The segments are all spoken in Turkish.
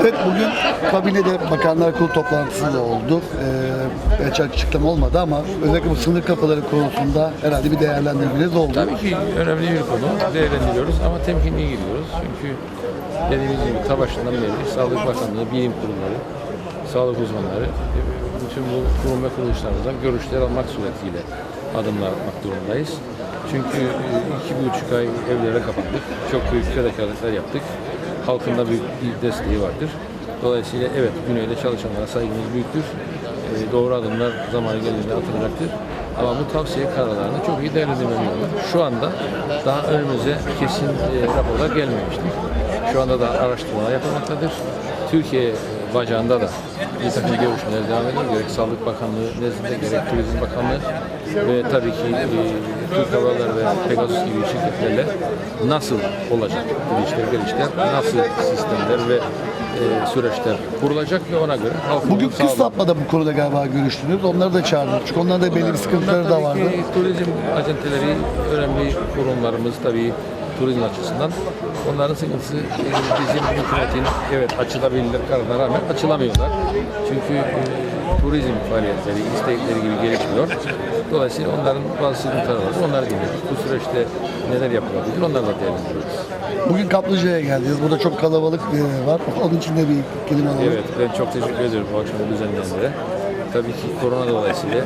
Evet bugün kabinede Bakanlar Kurulu toplantısı da oldu. Ee, gerçi açıklama olmadı ama özellikle bu sınır kapıları konusunda herhalde bir değerlendirmeniz oldu. Tabii ki önemli bir konu. Değerlendiriyoruz ama temkinli gidiyoruz. Çünkü dediğimiz gibi ta başından beri Sağlık Bakanlığı, bilim kurulları, sağlık uzmanları e, bütün bu kurum ve kuruluşlarımızdan görüşler almak suretiyle adımlar atmak durumundayız. Çünkü e, iki buçuk ay evlere kapandık. Çok büyük fedakarlıklar yaptık. Halkın da büyük bir desteği vardır. Dolayısıyla evet güneyde çalışanlara saygımız büyüktür. E, doğru adımlar zamanı geldiğinde atılacaktır. Ama bu tavsiye kararlarını çok iyi değerlendirmemiz. Şu anda daha önümüze kesin e, raporlar gelmemiştir. Şu anda da araştırmalar yapılmaktadır. Türkiye e, bacağında da bir takım görüşmeler devam ediyor. Gerek Sağlık Bakanlığı nezdinde gerek Turizm Bakanlığı ve tabii ki e, Türk Hava Yolları ve Pegasus gibi şirketlerle nasıl olacak girişler, gelişler, nasıl sistemler ve e, süreçler kurulacak ve ona göre halkın Bugün sağlığı- kısaltmada bu konuda galiba görüştünüz. Onları da çağırdık. Çünkü onların da belli bir sıkıntıları da Tabii vardı. ki turizm acenteleri önemli kurumlarımız tabii turizm açısından. Onların sıkıntısı e, bizim hükümetin evet açılabilirler kararına rağmen açılamıyorlar. Çünkü e, turizm faaliyetleri, istekleri gibi gelişmiyor. Dolayısıyla onların bazı sıkıntıları var. Onları dinliyoruz. Bu süreçte neler yapılabilir onları da değerlendiriyoruz. Bugün Kaplıca'ya geldiniz. Burada çok kalabalık e, var. Onun için de bir kelime alalım. Evet, ben çok teşekkür ediyorum bu akşam düzenlendiğinde. Tabii ki korona dolayısıyla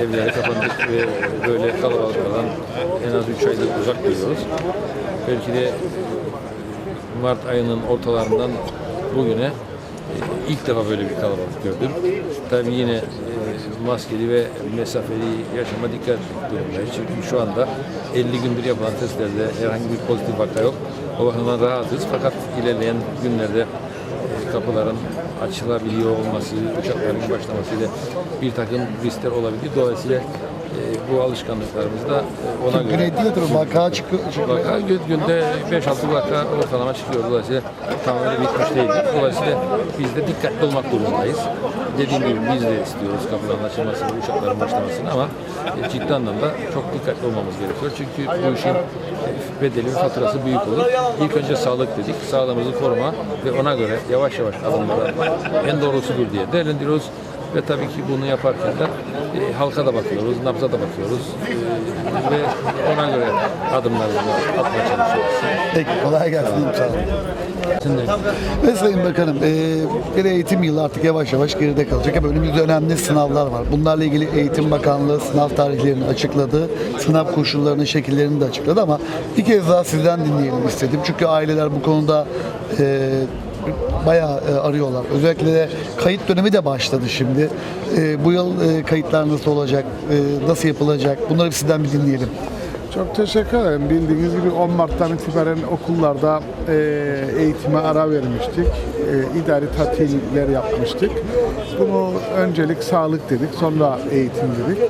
evlere kapandık ve böyle kalabalıklardan en az 3 aydır uzak duruyoruz. Belki de Mart ayının ortalarından bugüne e, ilk defa böyle bir kalabalık gördüm. Tabii yine e, maskeli ve mesafeli yaşama dikkat durumundayız. Çünkü şu anda 50 gündür yapılan testlerde herhangi bir pozitif vaka yok. O bakımdan rahatız. Fakat ilerleyen günlerde kapıların açılabiliyor olması, uçakların başlamasıyla bir takım riskler olabilir. Dolayısıyla e, bu alışkanlıklarımız da e, ona göre. Tabii vaka çıkıyor. Vaka gü- günde 5-6 vaka ortalama çıkıyor. Dolayısıyla tamamen bitmiş değil. Dolayısıyla biz de dikkatli olmak durumundayız. Dediğim gibi biz de istiyoruz kapıların açılmasını, uçakların başlamasını ama e, ciddi anlamda çok dikkatli olmamız gerekiyor. Çünkü bu işin e, bedeli ve faturası büyük olur. İlk önce sağlık dedik. Sağlığımızı koruma ve ona göre yavaş yavaş adımlar atmak en doğrusudur diye değerlendiriyoruz. Ve tabii ki bunu yaparken de e, halka da bakıyoruz, nabza da bakıyoruz E, ve ona göre adımlarımızı atmaya çalışıyoruz. Peki kolay gelsin. Sağ olun. Ve Sayın Bakanım, e, bir eğitim yılı artık yavaş yavaş geride kalacak ama önümüzde önemli sınavlar var. Bunlarla ilgili Eğitim Bakanlığı sınav tarihlerini açıkladı, sınav koşullarının şekillerini de açıkladı ama bir kez daha sizden dinleyelim istedim. Çünkü aileler bu konuda e, bayağı e, arıyorlar. Özellikle de kayıt dönemi de başladı şimdi. E, bu yıl e, kayıtlar nasıl olacak, nasıl yapılacak bunları bir sizden bir dinleyelim. Çok teşekkür ederim. Bildiğiniz gibi 10 Mart'tan itibaren okullarda e, eğitime ara vermiştik. E, idari tatiller yapmıştık. Bunu öncelik sağlık dedik, sonra eğitim dedik.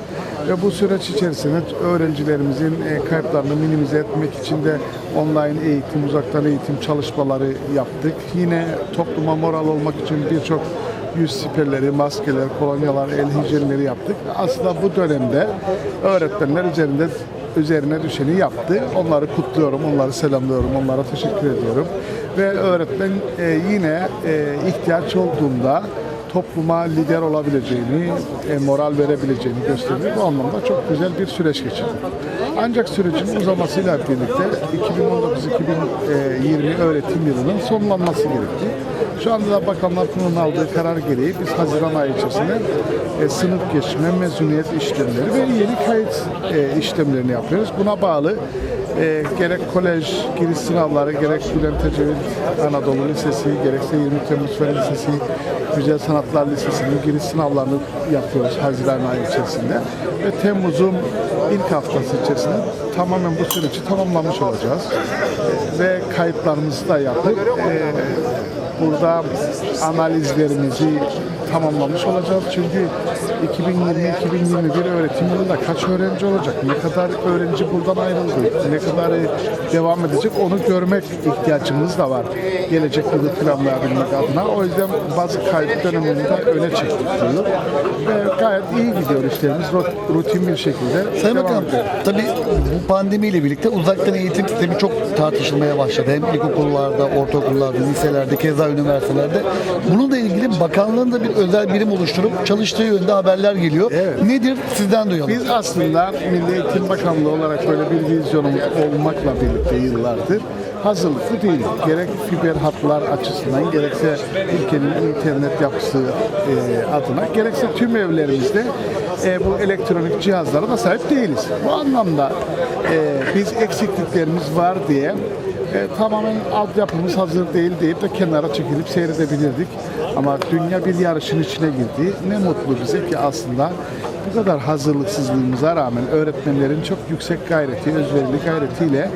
Ve bu süreç içerisinde öğrencilerimizin e, kayıplarını minimize etmek için de online eğitim, uzaktan eğitim çalışmaları yaptık. Yine topluma moral olmak için birçok yüz siperleri, maskeler, kolonyalar, el hijyenleri yaptık. Aslında bu dönemde öğretmenler üzerinde üzerine düşeni yaptı. Onları kutluyorum, onları selamlıyorum, onlara teşekkür ediyorum. Ve öğretmen e, yine e, ihtiyaç olduğunda topluma lider olabileceğini, e, moral verebileceğini gösteriyor. Bu anlamda çok güzel bir süreç geçirdik. Ancak sürecin uzamasıyla birlikte 2019-2020 öğretim yılının sonlanması gerekti. Şu anda da Bakanlar Kurulu'nun aldığı karar gereği biz Haziran ayı içerisinde e, sınıf geçme, mezuniyet işlemleri ve yeni kayıt e, işlemlerini yapıyoruz. Buna bağlı e, gerek kolej giriş sınavları, gerek Bülent Ecevit Anadolu Lisesi, gerekse 20 Temmuz Fen Lisesi, Güzel Sanatlar Lisesi'nin giriş sınavlarını yapıyoruz Haziran ayı içerisinde. Ve Temmuz'un ilk haftası içerisinde tamamen bu süreci tamamlamış olacağız. E, ve kayıtlarımızı da yapıp e, burada analizlerimizi tamamlamış olacağız. Çünkü 2020-2021 öğretim yılında kaç öğrenci olacak? Ne kadar öğrenci buradan ayrıldı? Ne kadar devam edecek? Onu görmek ihtiyacımız da var. Gelecek yılı planlayabilmek adına. O yüzden bazı kayıt döneminde öne çektik yıl. Ve gayet iyi gidiyor işlerimiz. Rut- Rutin bir şekilde Sayın Bakanım, tabii bu pandemiyle birlikte uzaktan eğitim sistemi çok tartışılmaya başladı. Hem ilkokullarda, ortaokullarda, liselerde, keza üniversitelerde. Bununla ilgili bakanlığın da bir özel birim oluşturup çalıştığı yönde haberler geliyor. Evet. Nedir? Sizden duyalım. Biz aslında Milli Eğitim Bakanlığı olarak böyle bir vizyonumuz olmakla birlikte yıllardır hazırlıklı değil. Gerek fiber hatlar açısından gerekse ülkenin internet yapısı e, adına gerekse tüm evlerimizde e, bu elektronik cihazlara da sahip değiliz. Bu anlamda e, biz eksikliklerimiz var diye e, tamamen altyapımız hazır değil deyip de kenara çekilip seyredebilirdik. Ama dünya bir yarışın içine girdi. Ne mutlu bize ki aslında bu kadar hazırlıksızlığımıza rağmen öğretmenlerin çok yüksek gayreti, özverili gayretiyle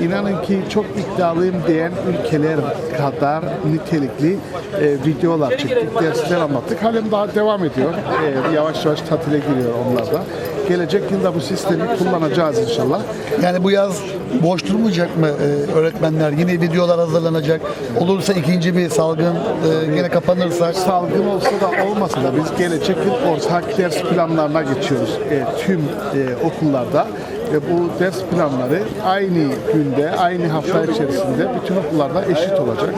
inanın ki çok iddialıyım diyen ülkeler kadar nitelikli e, videolar çektik, dersler anlattık. Halen daha devam ediyor. E, yavaş yavaş tatile giriyor onlar da. Gelecek yılda bu sistemi kullanacağız inşallah. Yani bu yaz boş durmayacak mı e, öğretmenler? Yine videolar hazırlanacak. Olursa ikinci bir salgın e, yine kapanırsa salgın olsa da olmasa da biz gelecek yıl ortak ders planlarına geçiyoruz e, tüm e, okullarda ve bu ders planları aynı günde, aynı hafta içerisinde bütün okullarda eşit olacak.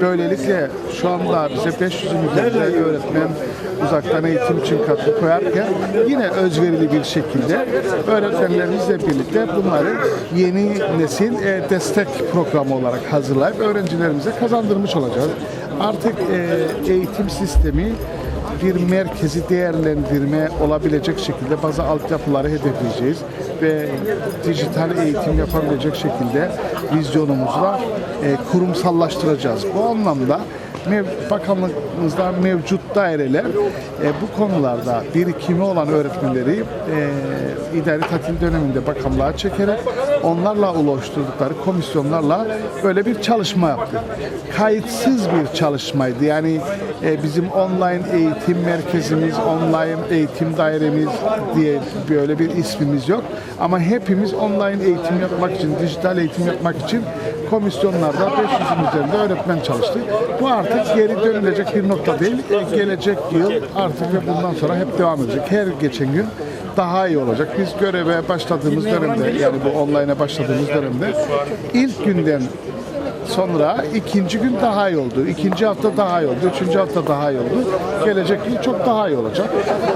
Böylelikle şu anda bize 500'ün üzerinde öğretmen uzaktan eğitim için katkı koyarken yine özverili bir şekilde öğretmenlerimizle birlikte bunları yeni nesil e, destek programı olarak hazırlayıp öğrencilerimize kazandırmış olacağız. Artık e, eğitim sistemi bir merkezi değerlendirme olabilecek şekilde bazı altyapıları hedefleyeceğiz ve dijital eğitim yapabilecek şekilde vizyonumuzla e, kurumsallaştıracağız. Bu anlamda mev, bakanlığımızda mevcut daireler e, bu konularda birikimi olan öğretmenleri e, idari tatil döneminde bakanlığa çekerek onlarla oluşturdukları komisyonlarla böyle bir çalışma yaptı. Kayıtsız bir çalışmaydı. Yani e, bizim online eğitim merkezimiz, online eğitim dairemiz diye böyle bir ismimiz yok. Ama hepimiz online eğitim yapmak için, dijital eğitim yapmak için komisyonlarda 500'ün üzerinde öğretmen çalıştı. Bu artık geri dönülecek bir nokta değil. E, gelecek yıl artık ve bundan sonra hep devam edecek. Her geçen gün daha iyi olacak. Biz göreve başladığımız dönemde yani bu online'a başladığımız dönemde ilk günden sonra ikinci gün daha iyi oldu. ikinci hafta daha iyi oldu. Üçüncü hafta daha iyi oldu. Gelecek yıl çok daha iyi olacak.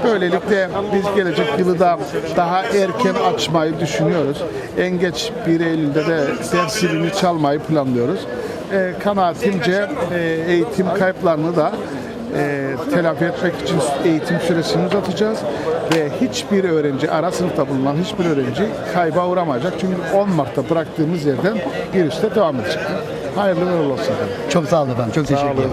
Böylelikle biz gelecek yılı da daha erken açmayı düşünüyoruz. En geç 1 Eylül'de de ders zilini çalmayı planlıyoruz. E, kanaatimce e, eğitim kayıplarını da e, telafi etmek için eğitim süresini uzatacağız ve hiçbir öğrenci, ara sınıfta bulunan hiçbir öğrenci kayba uğramayacak. Çünkü 10 Mart'ta bıraktığımız yerden virüste devam edecek. Hayırlı uğurlu olsun efendim. çok sağ olun efendim. Çok teşekkür ederim.